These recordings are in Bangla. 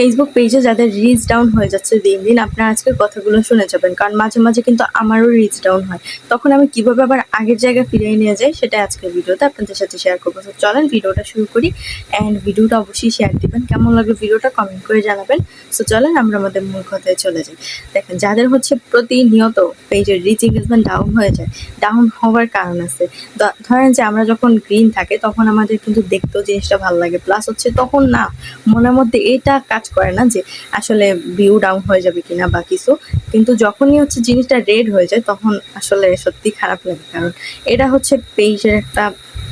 ফেসবুক পেজে যাদের রিচ ডাউন হয়ে যাচ্ছে দিন দিন, আপনার আজকের কথাগুলো শুনে যাবেন। কারণ মাঝে মাঝে কিন্তু আমারও রিচ ডাউন হয়। তখন আমি কীভাবে আবার আগের জায়গায় ফিরিয়ে নিয়ে যাই, সেটা আজকের ভিডিওতে আপনাদের সাথে শেয়ার করব। তো চলেন ভিডিওটা শুরু করি। অ্যান্ড ভিডিওটা অবশ্যই শেয়ার দিবেন। কেমন লাগল ভিডিওটা কমেন্ট করে জানাবেন। সো চলেন আমরা আমাদের মূল কথায় চলে যাই। দেখেন, যাদের হচ্ছে প্রতিনিয়ত পেজের রিচ এঙ্গেজমেন্ট ডাউন হয়ে যায় ডাউন হওয়ার কারণ আছে। ধরেন যে আমরা যখন গ্রিন থাকে, তখন আমাদের কিন্তু দেখতেও জিনিসটা ভালো লাগে। প্লাস হচ্ছে তখন না, মনের মধ্যে এটা কাজ করে না যে আসলে ভিউ ডাউন হয়ে যাবে কিনা বা কিছু। কিন্তু যখনই হচ্ছে জিনিসটা রেড হয়ে যায়, তখন আসলে সত্যি খারাপ লাগে। কারণ এটা হচ্ছে পেজের একটা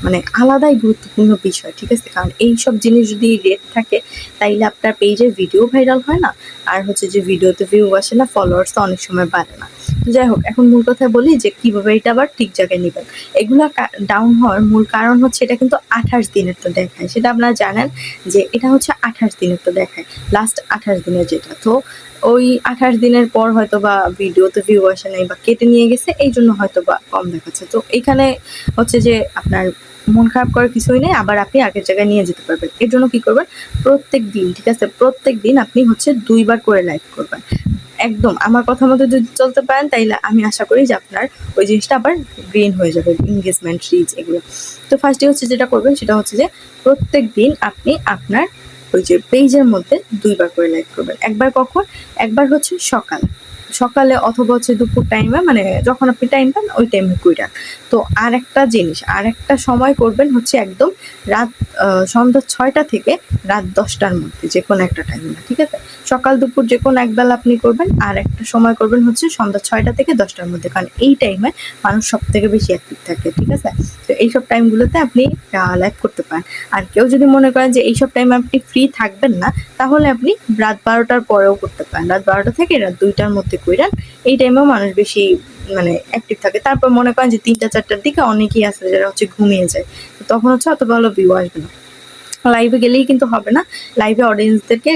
মানে আলাদাই গুরুত্বপূর্ণ বিষয়, ঠিক আছে? কারণ এই সব জিনিস যদি রেড থাকে, তাইলে আপনার পেজের ভিডিও ভাইরাল হয় না। আর হচ্ছে যে ভিডিওতে ভিউ আসে না ফলোয়ার্স অনেক সময় বাড়ে না। যাই হোক এখন মূল কথা বলি যে কীভাবে এটা আবার ঠিক জায়গায় নেবেন। এগুলা ডাউন হওয়ার মূল কারণ হচ্ছে এটা কিন্তু আঠাশ দিনের তো দেখায়। সেটা আপনারা জানেন যে এটা হচ্ছে আঠাশ দিনের তো দেখায় লাস্ট আঠাশ দিনের যেটা। তো ওই আঠাশ দিনের পর হয়তো বা ভিডিওতে ভিউ আসে নাই বা কেটে নিয়ে গেছে, এই জন্য হয়তো বা কম দেখাচ্ছে। তো এখানে হচ্ছে যে আপনার মন খারাপ করার কিছুই নেই, আবার আপনি আগের জায়গায় নিয়ে যেতে পারবেন। এর জন্য কি করবেন? প্রত্যেক দিন, ঠিক আছে? প্রত্যেক দিন আপনি হচ্ছে দুইবার করে লাইভ করবেন। একদম, আমার কথা মতো যদি চলতে পারেন, তাইলে আমি আশা করি যে আপনার ওই জিনিসটা আবার গ্রিন হয়ে যাবে এনগেজমেন্ট রিচ এগুলো। তো ফার্স্টে হচ্ছে যেটা করবেন, সেটা হচ্ছে যে প্রত্যেক দিন আপনি আপনার ওই যে পেজের মধ্যে দুইবার করে লাইক করবেন। একবার কখন? একবার হচ্ছে সকাল। সকালে অথবা হচ্ছে দুপুর টাইমে মানে যখন আপনি টাইম পান, ওই টাইমে কইরা। তো আর একটা জিনিস আর একটা সময় করবেন হচ্ছে একদম রাত সন্ধ্যা ছয়টা থেকে রাত দশটার মধ্যে, যে কোনো একটা টাইমে ঠিক আছে? সকাল, দুপুর যে কোনো একবেলা আপনি করবেন, আর একটা সময় করবেন হচ্ছে সন্ধ্যা ছয়টা থেকে দশটার মধ্যে, কারণ এই টাইমে মানুষ সব থেকে বেশি অ্যাক্টিভ থাকে, ঠিক আছে? তো এইসব টাইমগুলোতে আপনি লাইভ করতে পারেন। আর কেউ যদি মনে করেন যে এইসব টাইমে আপনি ফ্রি থাকবেন না, তাহলে আপনি রাত বারোটার পরেও করতে পারেন। রাত বারোটা থেকে রাত দুইটার মধ্যে কইরান এই টাইমেও মানুষ বেশি মানে অ্যাক্টিভ থাকে। তারপর মনে করেন যে তিনটা, চারটার দিকে অনেকেই আসে যারা হচ্ছে ঘুমিয়ে যায়। তখন হচ্ছে অত ভালো ভিউ আসবে না। লাইভে গেলেই কিন্তু হবে না। লাইভে অডিয়েন্সদেরকে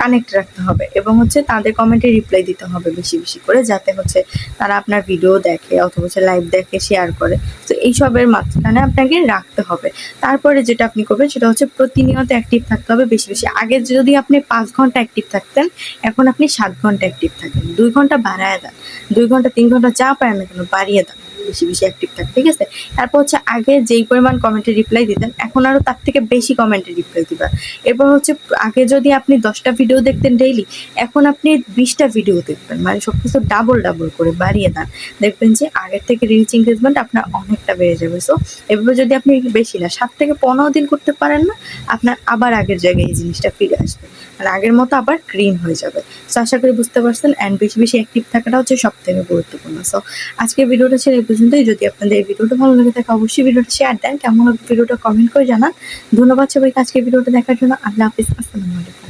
কানেক্ট রাখতে হবে এবং হচ্ছে তাদের কমেন্টে রিপ্লাই দিতে হবে বেশি বেশি করে যাতে হচ্ছে তারা আপনার ভিডিও দেখে অথবা হচ্ছে লাইভ দেখে শেয়ার করে। তো এইসবের মাঝখানে আপনাকে রাখতে হবে। তারপরে যেটা আপনি করবেন সেটা হচ্ছে প্রতিনিয়ত অ্যাক্টিভ থাকতে হবে বেশি বেশি। আগে যদি আপনি পাঁচ ঘণ্টা অ্যাক্টিভ থাকতেন, এখন আপনি সাত ঘণ্টা অ্যাক্টিভ থাকেন। দুই ঘণ্টা বাড়ায় দেন, দুই ঘণ্টা, তিন ঘণ্টা যা পারেন না কেন বাড়িয়ে দেন। বেশি বেশি অ্যাক্টিভ থাকে, ঠিক আছে? তারপর হচ্ছে আগে যেই পরিমাণ কমেন্টে রিপ্লাই দিতেন, এখন আরও তার থেকে বেশি কমেন্টে রিপ্লাই দিবেন এরপর হচ্ছে আগে যদি আপনি দশটা ভিডিও দেখতেন ডেইলি এখন আপনি বিশটা ভিডিও দেখবেন। মানে সব কিছু ডাবল ডাবল করে বাড়িয়ে দেন। দেখবেন যে আগের থেকে রিচ এঙ্গেজমেন্ট আপনার অনেকটা বেড়ে যাবে। সো এভাবে যদি আপনি বেশি না, সাত থেকে পনেরো দিন করতে পারেন না, আপনার আবার আগের জায়গায় এই জিনিসটা ফিরে আসবে। আর আগের মতো আবার গ্রিন হয়ে যাবে। সো আশা করি বুঝতে পারছেন। অ্যান্ড বেশি বেশি অ্যাক্টিভ থাকাটা হচ্ছে সব থেকে গুরুত্বপূর্ণ। সো আজকের ভিডিওটা ছিল পর্যন্তই যদি আপনাদের ভিডিওটা ভালো লাগে থাকে অবশ্যই ভিডিওটা শেয়ার দেন। কেমন ভিডিওটা কমেন্ট করে জানান। ধন্যবাদ সবাইকে আজকে ভিডিওটা দেখার জন্য। আল্লাহ হাফিজ। আসসালামু আলাইকুম।